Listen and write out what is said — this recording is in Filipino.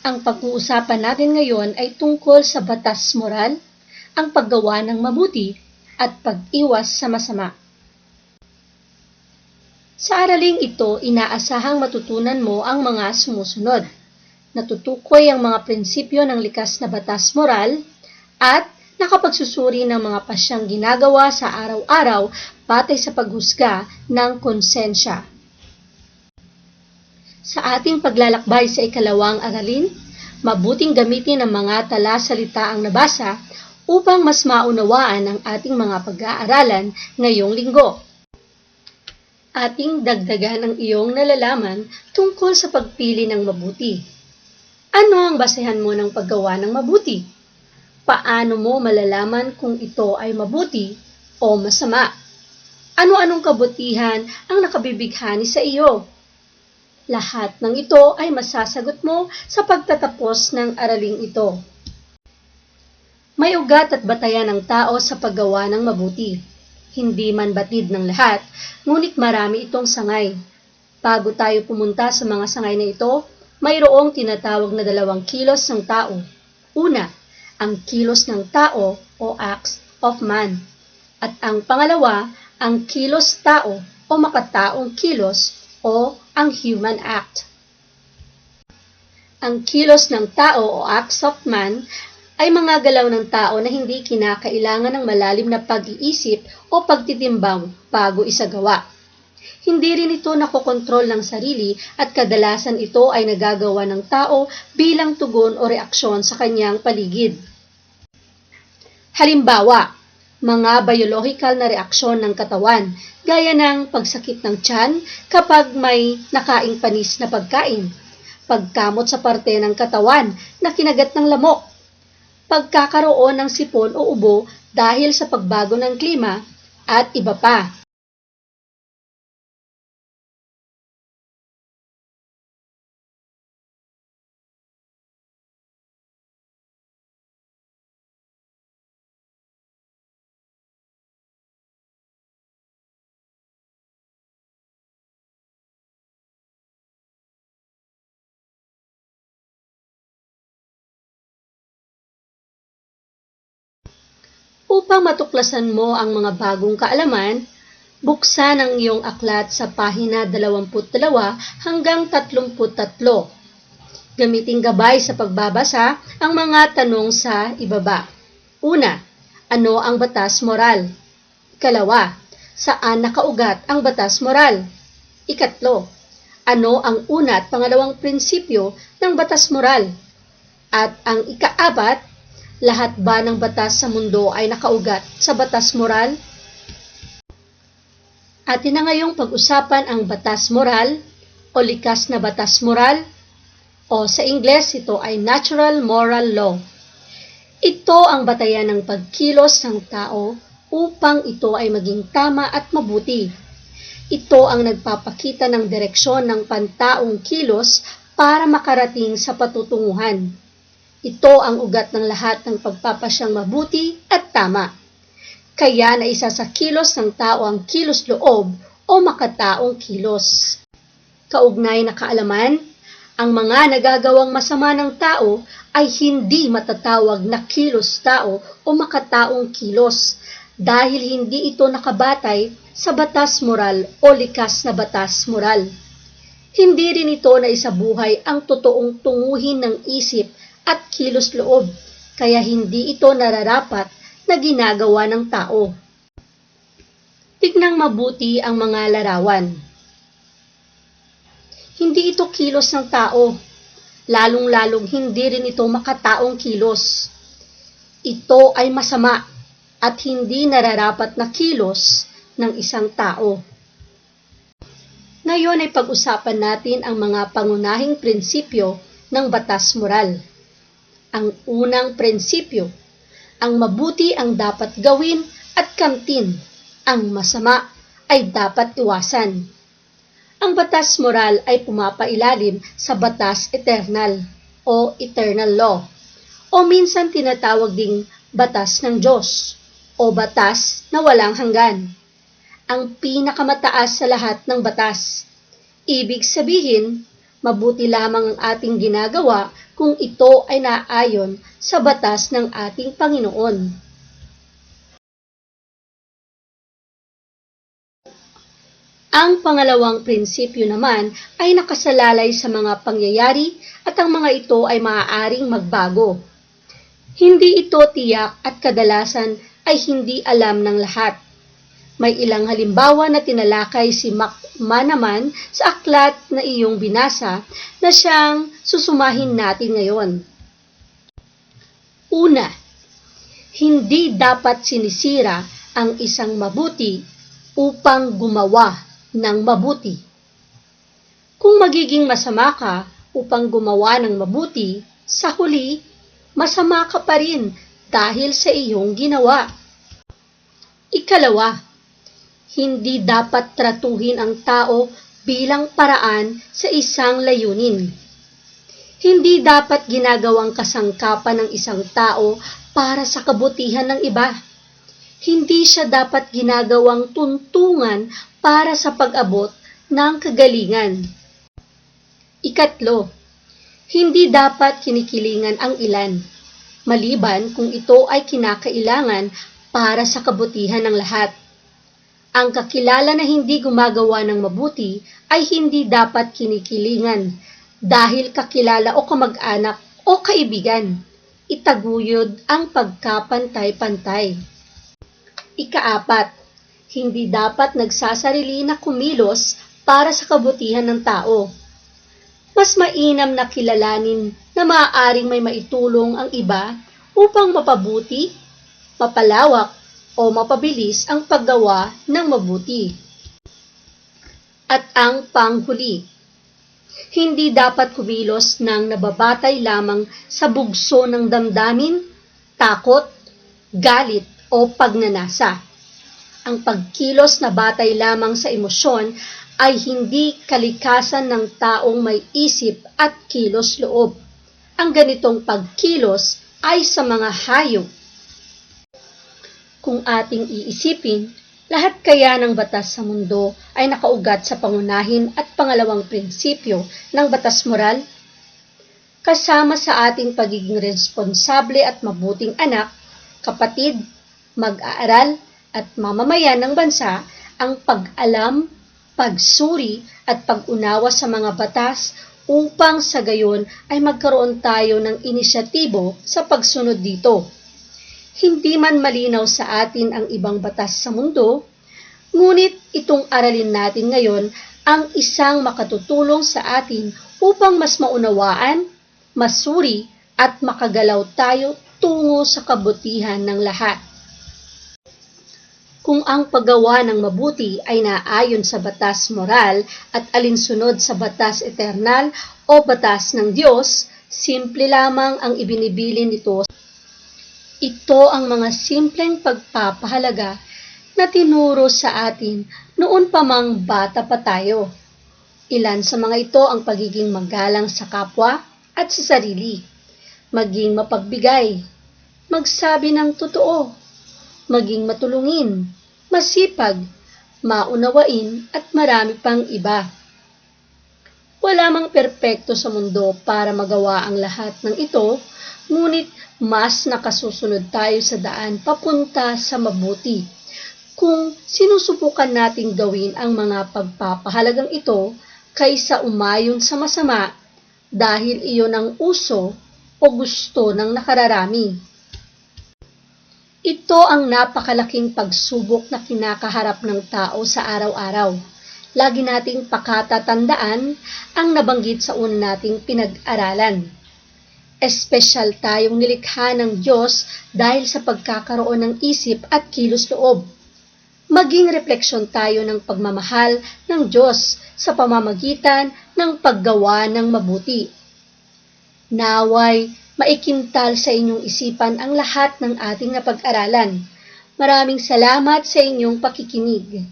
Ang pag-uusapan natin ngayon ay tungkol sa batas moral, ang paggawa ng mabuti, at pag-iwas sa masama. Sa araling ito, inaasahang matutunan mo ang mga sumusunod. Natutukoy ang mga prinsipyo ng likas na batas moral at nakapagsusuri ng mga pasyang ginagawa sa araw-araw batay sa paghusga ng konsensya. Sa ating paglalakbay sa ikalawang aralin, mabuting gamitin ang mga tala-salita ang nabasa upang mas maunawaan ang ating mga pag-aaralan ngayong linggo. Ating dagdagan ang iyong nalalaman tungkol sa pagpili ng mabuti. Ano ang basehan mo ng paggawa ng mabuti? Paano mo malalaman kung ito ay mabuti o masama? Ano-anong kabutihan ang nakabibighani sa iyo? Lahat ng ito ay masasagot mo sa pagtatapos ng araling ito. May ugat at batayan ng tao sa paggawa ng mabuti. Hindi man batid ng lahat, ngunit marami itong sangay. Bago tayo pumunta sa mga sangay na ito, mayroong tinatawag na dalawang kilos ng tao. Una, ang kilos ng tao o acts of man. At ang pangalawa, ang kilos tao o makataong kilos o ang human act. Ang kilos ng tao o acts of man ay mga galaw ng tao na hindi kinakailangan ng malalim na pag-iisip o pagtitimbang bago isagawa. Hindi rin ito nakokontrol ng sarili at kadalasan ito ay nagagawa ng tao bilang tugon o reaksyon sa kanyang paligid. Halimbawa, mga biological na reaksyon ng katawan, gaya ng pagsakit ng tiyan kapag may nakaing panis na pagkain, pagkamot sa parte ng katawan na kinagat ng lamok, pagkakaroon ng sipon o ubo dahil sa pagbago ng klima, at iba pa. Upang matuklasan mo ang mga bagong kaalaman, buksan ang iyong aklat sa pahina 22 hanggang 33. Gamiting gabay sa pagbabasa ang mga tanong sa ibaba. Una, ano ang batas moral? Ikalawa, saan nakaugat ang batas moral? Ikatlo, ano ang una at pangalawang prinsipyo ng batas moral? At ang ikaapat, lahat ba ng batas sa mundo ay nakaugat sa batas moral? Atin na ngayong pag-usapan ang batas moral o likas na batas moral o sa Ingles ito ay natural moral law. Ito ang batayan ng pagkilos ng tao upang ito ay maging tama at mabuti. Ito ang nagpapakita ng direksyon ng pantaong kilos para makarating sa patutunguhan. Ito ang ugat ng lahat ng pagpapasyang mabuti at tama. Kaya na isa sa kilos ng tao ang kilos loob o makataong kilos. Kaugnay na kaalaman, ang mga nagagawang masama ng tao ay hindi matatawag na kilos tao o makataong kilos dahil hindi ito nakabatay sa batas moral o likas na batas moral. Hindi rin ito na isabuhay ang totoong tunguhin ng isip at kilos loob, kaya hindi ito nararapat na ginagawa ng tao. Tignang mabuti ang mga larawan. Hindi ito kilos ng tao, lalong-lalong hindi rin ito makataong kilos. Ito ay masama at hindi nararapat na kilos ng isang tao. Ngayon ay pag-usapan natin ang mga pangunahing prinsipyo ng batas moral. Ang unang prinsipyo, ang mabuti ang dapat gawin at kamtin, ang masama ay dapat iwasan. Ang batas moral ay pumapailalim sa batas eternal o eternal law o minsan tinatawag ding batas ng Diyos o batas na walang hanggan. Ang pinakamataas sa lahat ng batas. Ibig sabihin, Mabuti lamang ang ating ginagawa kung ito ay naayon sa batas ng ating Panginoon. Ang pangalawang prinsipyo naman ay nakasalalay sa mga pangyayari at ang mga ito ay maaaring magbago. Hindi ito tiyak at kadalasan ay hindi alam ng lahat. May ilang halimbawa na tinalakay si Macma naman sa aklat na iyong binasa na siyang susumahin natin ngayon. Una, hindi dapat sinisira ang isang mabuti upang gumawa ng mabuti. Kung magiging masama ka upang gumawa ng mabuti, sa huli, masama ka pa rin dahil sa iyong ginawa. Ikalawa, hindi dapat tratuhin ang tao bilang paraan sa isang layunin. Hindi dapat ginagawang kasangkapan ng isang tao para sa kabutihan ng iba. Hindi siya dapat ginagawang tuntungan para sa pag-abot ng kagalingan. Ikatlo, hindi dapat kinikilingan ang ilan, maliban kung ito ay kinakailangan para sa kabutihan ng lahat. Ang kakilala na hindi gumagawa ng mabuti ay hindi dapat kinikilingan dahil kakilala o kamag-anak o kaibigan. Itaguyod ang pagkapantay-pantay. Ikaapat, hindi dapat nagsasarili na kumilos para sa kabutihan ng tao. Mas mainam na kilalanin na maaaring may maitulong ang iba upang mapabuti, mapalawak, o mapabilis ang paggawa ng mabuti. At ang panghuli, hindi dapat kumilos ng nababatay lamang sa bugso ng damdamin, takot, galit o pagnanasa. Ang pagkilos na batay lamang sa emosyon ay hindi kalikasan ng taong may isip at kilos loob. Ang ganitong pagkilos ay sa mga hayop kung ating iisipin, lahat kaya ng batas sa mundo ay nakaugat sa pangunahin at pangalawang prinsipyo ng batas moral? Kasama sa ating pagiging responsable at mabuting anak, kapatid, mag-aaral at mamamayan ng bansa ang pag-alam, pagsuri at pag-unawa sa mga batas upang sa gayon ay magkaroon tayo ng inisyatibo sa pagsunod dito hindi man malinaw sa atin ang ibang batas sa mundo, ngunit itong aralin natin ngayon ang isang makatutulong sa atin upang mas maunawaan, masuri at makagalaw tayo tungo sa kabutihan ng lahat. Kung ang paggawa ng mabuti ay naayon sa batas moral at alinsunod sa batas eternal o batas ng Diyos, simple lamang ang ibinibili nito ito ang mga simpleng pagpapahalaga na tinuro sa atin noon pa mang bata pa tayo. Ilan sa mga ito ang pagiging magalang sa kapwa at sa sarili, maging mapagbigay, magsabi ng totoo, maging matulungin, masipag, maunawain at marami pang iba. Wala mang perpekto sa mundo para magawa ang lahat ng ito, ngunit mas nakasusunod tayo sa daan papunta sa mabuti. Kung sinusubukan nating gawin ang mga pagpapahalagang ito kaysa umayon sa masama dahil iyon ang uso o gusto ng nakararami. Ito ang napakalaking pagsubok na kinakaharap ng tao sa araw-araw. Lagi nating pakatatandaan ang nabanggit sa una nating pinag-aralan Espesyal tayong nilikha ng Diyos dahil sa pagkakaroon ng isip at kilos loob. Maging refleksyon tayo ng pagmamahal ng Diyos sa pamamagitan ng paggawa ng mabuti. Naway, maikintal sa inyong isipan ang lahat ng ating napag-aralan. Maraming salamat sa inyong pakikinig.